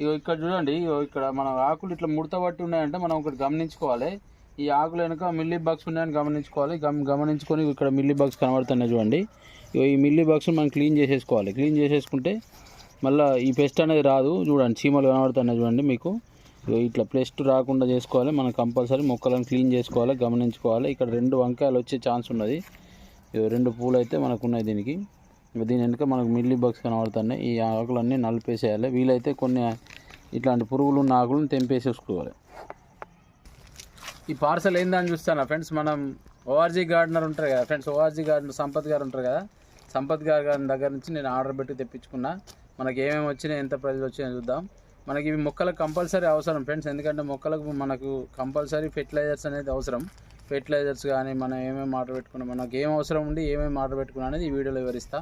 ఇగో ఇక్కడ చూడండి ఇగో ఇక్కడ మన ఆకులు ఇట్లా ముడత పట్టి ఉన్నాయంటే మనం ఒకటి గమనించుకోవాలి. ఈ ఆకులు వెనుక మిల్లీ బాక్స్ ఉన్నాయని గమనించుకోవాలి. గమ గమనించుకొని ఇక్కడ మిల్లీ బాక్స్ కనబడుతున్నాయి చూడండి. ఇగో ఈ మిల్లీ బాక్స్ మనం క్లీన్ చేసేసుకోవాలి. క్లీన్ చేసేసుకుంటే మళ్ళీ ఈ పెస్ట్ అనేది రాదు. చూడండి చీమలు కనబడుతున్నాయి చూడండి మీకు. ఇగో ఇట్లా పెస్ట్ రాకుండా చేసుకోవాలి. మనం కంపల్సరీ మొక్కలను క్లీన్ చేసుకోవాలి గమనించుకోవాలి. ఇక్కడ రెండు వంకాయలు వచ్చే ఛాన్స్ ఉన్నది. ఇగో రెండు పూలు అయితే మనకు ఉన్నాయి దీనికి. దీని వెనుక మనకు మిల్లీ బగ్స్ కనబడుతున్నాయి. ఈ ఆకులన్నీ నలిపేసేయాలి. వీలైతే కొన్ని ఇట్లాంటి పురుగులు ఉన్న ఆకులను తెంపేసేసుకోవాలి. ఈ పార్సల్ ఏందని చూస్తానా ఫ్రెండ్స్? మనం ఓఆర్జీ గార్డెనర్ ఉంటారు కదా ఫ్రెండ్స్? ఓఆర్జీ గార్డెనర్ సంపత్ గారు ఉంటారు కదా? సంపత్ గారి గారి దగ్గర నుంచి నేను ఆర్డర్ పెట్టి తెప్పించుకున్నా. మనకి ఏమేమి వచ్చినాయి ఎంత ప్రైజ్లు వచ్చినాయి చూద్దాం. మనకి ఇవి మొక్కలకు కంపల్సరీ అవసరం ఫ్రెండ్స్. ఎందుకంటే మొక్కలకు మనకు కంపల్సరీ ఫెర్టిలైజర్స్ అనేది అవసరం. ఫెర్టిలైజర్స్ కానీ మనం ఏమేమి ఆర్డర్ పెట్టుకున్నాం మనకు ఏం అవసరం ఉండి ఏమేమి ఆర్డర్ పెట్టుకున్నా అనేది ఈ వీడియోలో వివరిస్తా.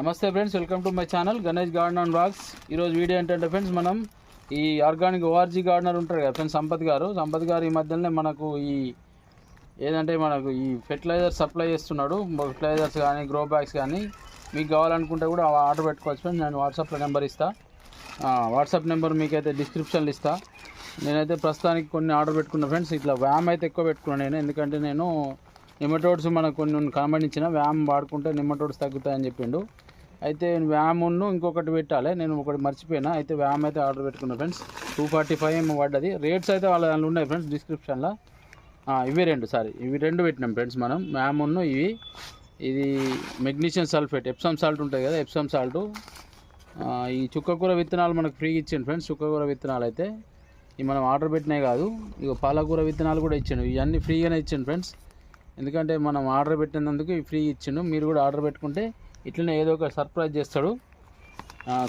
నమస్తే friends welcome to my channel Ganesh garden and blogs ఈరోజు వీడియో ఏంటంటే ఫ్రెండ్స్ మనం ఈ ఆర్గానిక్ ఓఆర్జీ గార్డెనర్ ఉంటారు కదా ఫ్రెండ్స్ సంపత్ గారు. సంపత్ గారు ఈ మధ్యలోనే మనకు ఈ ఏదంటే మనకు ఈ ఫెర్టిలైజర్ సప్లై చేస్తున్నాడు. ఫెర్టిలైజర్స్ కానీ గ్రో బ్యాగ్స్ కానీ మీకు కావాలనుకుంటే కూడా ఆర్డర్ పెట్టుకోవచ్చు ఫ్రెండ్స్. నేను వాట్సాప్లో నెంబర్ ఇస్తా. వాట్సాప్ నెంబర్ మీకైతే డిస్క్రిప్షన్లు ఇస్తాను నేనైతే ప్రస్తుతానికి కొన్ని ఆర్డర్ పెట్టుకున్నా ఫ్రెండ్స్. ఇట్లా వ్యామ్ అయితే ఎక్కువ పెట్టుకున్నాను నేను. ఎందుకంటే నేను నిమ్మటోడ్స్ మనకు కొన్ని కనబడించిన వ్యామ్ వాడుకుంటే నిమ్మటోడ్స్ తగ్గుతాయని చెప్పిండు. అయితే వ్యామును ఇంకొకటి పెట్టాలి. నేను ఒకటి మర్చిపోయినా. అయితే వ్యామ్ అయితే ఆర్డర్ పెట్టుకున్నా ఫ్రెండ్స్. టూ ఫార్టీ ఫైవ్ ఏమో పడ్డది. రేట్స్ అయితే వాళ్ళ దాంట్లో ఉన్నాయి ఫ్రెండ్స్ డిస్క్రిప్షన్లో ఇవి రెండు సారీ ఇవి రెండు పెట్టినాం ఫ్రెండ్స్ మనం. వ్యామును ఇవి. ఇది మెగ్నీషియం సల్ఫేట్ ఎప్సమ్ సాల్ట్ ఉంటుంది కదా ఎప్సమ్ సాల్ట్ ఈ చుక్కకూర విత్తనాలు మనకు ఫ్రీగా ఇచ్చిండు ఫ్రెండ్స్ చుక్కకూర విత్తనాలు అయితే. ఇవి మనం ఆర్డర్ పెట్టినాయి కాదు. ఇక పాలకూర విత్తనాలు కూడా ఇచ్చిండు. ఇవన్నీ ఫ్రీగానే ఇచ్చిండు ఫ్రెండ్స్. ఎందుకంటే మనం ఆర్డర్ పెట్టినందుకు ఫ్రీ ఇచ్చిండు. మీరు కూడా ఆర్డర్ పెట్టుకుంటే ఇట్లనే ఏదో ఒక సర్ప్రైజ్ చేస్తాడు.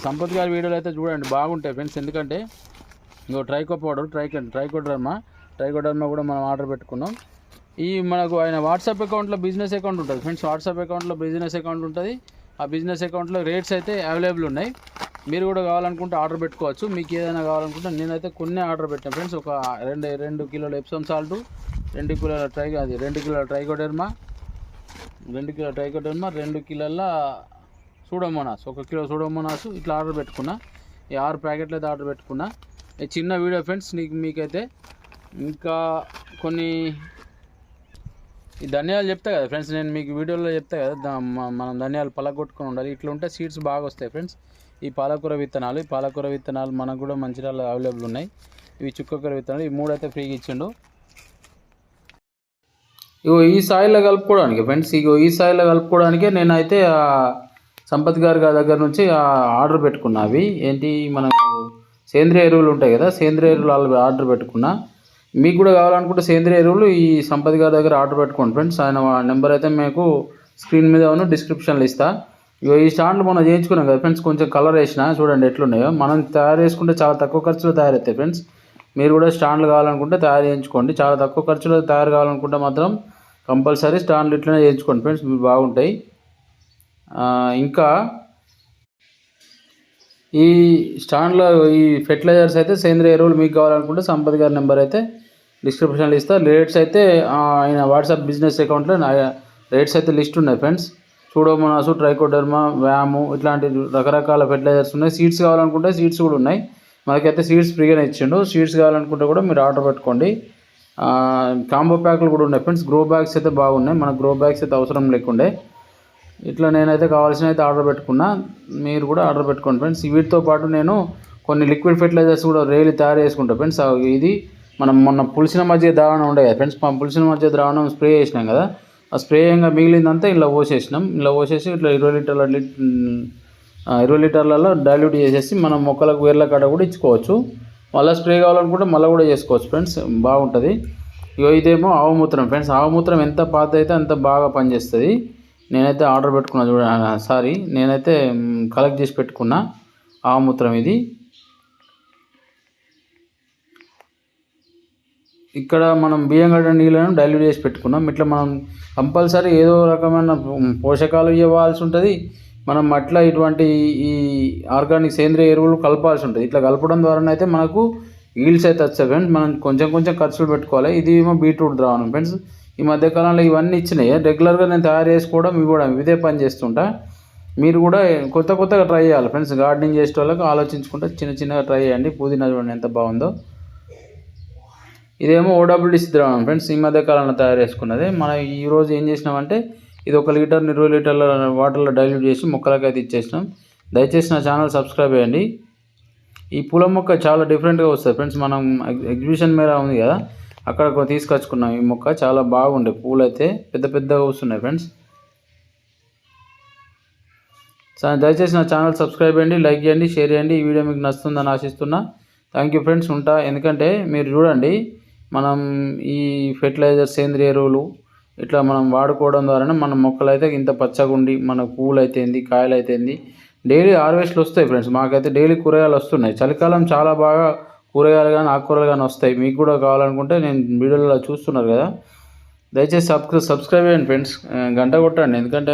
సంపత్ గారి వీడియోలు అయితే చూడండి బాగుంటాయి ఫ్రెండ్స్. ఎందుకంటే ఇంకో tricho powder tricho trichoderma trichoderma కూడా మనం ఆర్డర్ పెట్టుకున్నాం. ఈ మనకు ఆయన వాట్సాప్ అకౌంట్లో బిజినెస్ అకౌంట్ ఉంటుంది ఫ్రెండ్స్. వాట్సాప్ అకౌంట్లో బిజినెస్ అకౌంట్ ఉంటుంది. ఆ బిజినెస్ అకౌంట్లో రేట్స్ అయితే అవైలబుల్ ఉన్నాయి. మీరు కూడా కావాలనుకుంటే ఆర్డర్ పెట్టుకోవచ్చు. మీకు ఏదైనా కావాలనుకుంటే నేనైతే కొన్ని ఆర్డర్ పెట్టాను ఫ్రెండ్స్. ఒక రెండు రెండు కిలోల ఎప్సమ్ సాల్ట్ రెండు కిలోల ట్రై అది రెండు కిలోల ట్రైకోడర్మా? రెండు కిలో ట్రైకోడర్మా రెండు కిలోల సూడోమోనాస్. ఒక కిలో సూడోమోనాస్ ఇట్లా ఆర్డర్ పెట్టుకున్నా. ఈ ఆరు ప్యాకెట్లు అయితే ఆర్డర్ పెట్టుకున్నా. ఈ చిన్న వీడియో ఫ్రెండ్స్ నీకు మీకైతే ఇంకా కొన్ని ఈ ధనియాలు చెప్తా కదా ఫ్రెండ్స్ నేను మీకు వీడియోలో చెప్తా కదా మనం ధనియాలు పలగొట్టుకుని ఉండాలి. ఇట్లా ఉంటే సీడ్స్ బాగా వస్తాయి ఫ్రెండ్స్. ఈ పాలకూర విత్తనాలు ఈ పాలకూర విత్తనాలు మనకు కూడా మంచిర్యాల అవైలబుల్ ఉన్నాయి. ఇవి చుక్కకూర విత్తనాలు ఈ మూడు అయితే ఫ్రీగా ఇచ్చిండు. ఇగో ఈ సాయిల్లో కలుపుకోవడానికి ఫ్రెండ్స్ ఇగో ఈ సాయిల్లో కలుపుకోవడానికే నేనైతే సంపత్ గారి గారి దగ్గర నుంచి ఆర్డర్ పెట్టుకున్నా అవి. ఏంటి మనకు సేంద్రియ ఎరువులు ఉంటాయి కదా సేంద్రియ ఎరువులు ఆర్డర్ పెట్టుకున్నా. మీకు కూడా కావాలనుకుంటే సేంద్రియ ఎరువులు ఈ సంపత్ గారి దగ్గర ఆర్డర్ పెట్టుకోండి ఫ్రెండ్స్ ఆయన నెంబర్ అయితే మీకు స్క్రీన్ మీద ఉన్న డిస్క్రిప్షన్లో ఇస్తా. ఇగో ఈ స్టాండ్లు మనం చేయించుకున్నాం కదా ఫ్రెండ్స్ కొంచెం కలర్ వేసిన చూడండి ఎట్లున్నాయో. మనం తయారు చేసుకుంటే చాలా తక్కువ ఖర్చులో తయారవుతాయి ఫ్రెండ్స్ మీరు కూడా స్టాండ్లు కావాలనుకుంటే తయారు చేయించుకోండి. చాలా తక్కువ ఖర్చులో తయారు కావాలనుకుంటే మాత్రం కంపల్సరీ స్టాండ్లు ఇట్లనే చేయించుకోండి ఫ్రెండ్స్ మీరు బాగుంటాయి. ఇంకా ఈ స్టాండ్లో ఈ ఫెర్టిలైజర్స్ అయితే సేంద్రియ ఎరువులు మీకు కావాలనుకుంటే సంపత్ గారి నెంబర్ అయితే డిస్క్రిప్షన్లో ఇస్తా. రేట్స్ అయితే ఆయన వాట్సాప్ బిజినెస్ అకౌంట్లో నా రేట్స్ అయితే లిస్ట్ ఉన్నాయి ఫ్రెండ్స్. సూడోమోనాసు ట్రైకోడర్మా వ్యాము ఇట్లాంటి రకరకాల ఫెర్టిలైజర్స్ ఉన్నాయి. సీడ్స్ కావాలనుకుంటే సీడ్స్ కూడా ఉన్నాయి. మనకైతే సీడ్స్ ఫ్రీగానే ఇచ్చిండు. సీడ్స్ కావాలనుకుంటే కూడా మీరు ఆర్డర్ పెట్టుకోండి. కాంబో ప్యాక్లు కూడా ఉన్నాయి. ఫ్రెండ్స్ గ్రో బ్యాగ్స్ అయితే బాగున్నాయి. మనకు గ్రో బ్యాగ్స్ అయితే అవసరం లేకుండే. ఇట్లా నేనైతే కావాల్సిన అయితే ఆర్డర్ పెట్టుకున్నా. మీరు కూడా ఆర్డర్ పెట్టుకోండి ఫ్రెండ్స్. వీటితో పాటు నేను కొన్ని లిక్విడ్ ఫెర్టిలైజర్స్ కూడా రేలు తయారు చేసుకుంటా. ఫ్రెండ్స్ ఆ ఇది మనం మొన్న పులిసిన మధ్య ద్రావణం ఉండే కదా ఫ్రెండ్స్. మనం పులిసిన మధ్య ద్రావణం స్ప్రే చేసినాం కదా. ఆ స్ప్రే ఇంకా మిగిలిందంతా ఇలా పోసేసినాం. ఇలా పోసేసి ఇట్లా ఇరవై లీటర్ల ఇరవై లీటర్లలో డైల్యూట్ చేసేసి మనం మొక్కలకు వేర్ల కాడ కూడా ఇచ్చుకోవచ్చు. మళ్ళీ స్ప్రే కావాలనుకుంటే మళ్ళీ కూడా చేసుకోవచ్చు ఫ్రెండ్స్. బాగుంటుంది. ఇగో ఇదేమో ఆవుమూత్రం ఫ్రెండ్స్. ఆవుమూత్రం ఎంత పాత అయితే అంత బాగా పనిచేస్తుంది. నేనైతే ఆర్డర్ పెట్టుకున్నా చూడ సారీ నేనైతే కలెక్ట్ చేసి పెట్టుకున్నా ఆవుమూత్రం ఇది. ఇక్కడ మనం బియ్యం గడ్డ నీళ్ళను డైల్యూట్ చేసి పెట్టుకున్నాం. ఇట్లా మనం కంపల్సరీ ఏదో రకమైన పోషకాలు ఇవ్వాల్సి ఉంటుంది. మనం అట్లా ఇటువంటి ఈ ఆర్గానిక్ సేంద్రియ ఎరువులు కలపాల్సి ఉంటుంది. ఇట్లా కలపడం ద్వారా అయితే మనకు ఈల్డ్స్ అయితే వచ్చాయి ఫ్రెండ్స్ మనం కొంచెం కొంచెం ఖర్చులు పెట్టుకోవాలి. ఇది ఏమో బీట్రూట్ ద్రావణం ఫ్రెండ్స్ ఈ మధ్యకాలంలో ఇవన్నీ ఇచ్చినాయి. రెగ్యులర్గా నేను తయారు చేసుకోవడం ఇవ్వడం ఇదే పని చేస్తుంటా. మీరు కూడా కొత్త కొత్తగా ట్రై చేయాలి ఫ్రెండ్స్ గార్డెనింగ్ చేసే వాళ్ళకి ఆలోచించుకుంటే చిన్న చిన్నగా ట్రై చేయండి. పుదీనా చూడండి ఎంత బాగుందో. ఇదేమో ఓడబ్ల్యూడిసి ద్రావణం ఫ్రెండ్స్ ఈ మధ్య కాలంలో తయారు చేసుకున్నది. మనం ఈరోజు ఏం చేసినామంటే ఇది ఒక లీటర్ ఇరవై లీటర్ల వాటర్లో డైల్యూట్ చేసి మొక్కలకి అయితే ఇచ్చేసినాం. దయచేసి నా ఛానల్ సబ్స్క్రైబ్ చేయండి. ఈ పూల మొక్క చాలా డిఫరెంట్గా వస్తుంది ఫ్రెండ్స్. మనం ఎగ్జిబిషన్ మీద ఉంది కదా అక్కడ తీసుకొచ్చుకున్నాం ఈ మొక్క. చాలా బాగుండే పూలు అయితే పెద్ద పెద్దగా వస్తున్నాయి ఫ్రెండ్స్. దయచేసి నా ఛానల్ సబ్స్క్రైబ్ చేయండి లైక్ చేయండి షేర్ చేయండి. ఈ వీడియో మీకు నచ్చుతుందని ఆశిస్తున్నా. థ్యాంక్ యూ ఫ్రెండ్స్ ఉంటా. ఎందుకంటే మీరు చూడండి మనం ఈ ఫెర్టిలైజర్ సేంద్రియ ఎరువులు ఇట్లా మనం వాడుకోవడం ద్వారానే మన మొక్కలు అయితే ఇంత పచ్చగుండి మన పూలు అయితేంది కాయలు అయితేంది డైలీ హార్వెస్ట్లు వస్తాయి ఫ్రెండ్స్ మాకైతే డైలీ కూరగాయలు వస్తున్నాయి. చలికాలం చాలా బాగా కూరగాయలు కానీ ఆకుకూరలు కానీ వస్తాయి. మీకు కూడా కావాలనుకుంటే నేను వీడియోలో చూస్తున్నారు కదా. దయచేసి సబ్ సబ్స్క్రైబ్ చేయండి ఫ్రెండ్స్ గంట కొట్టండి. ఎందుకంటే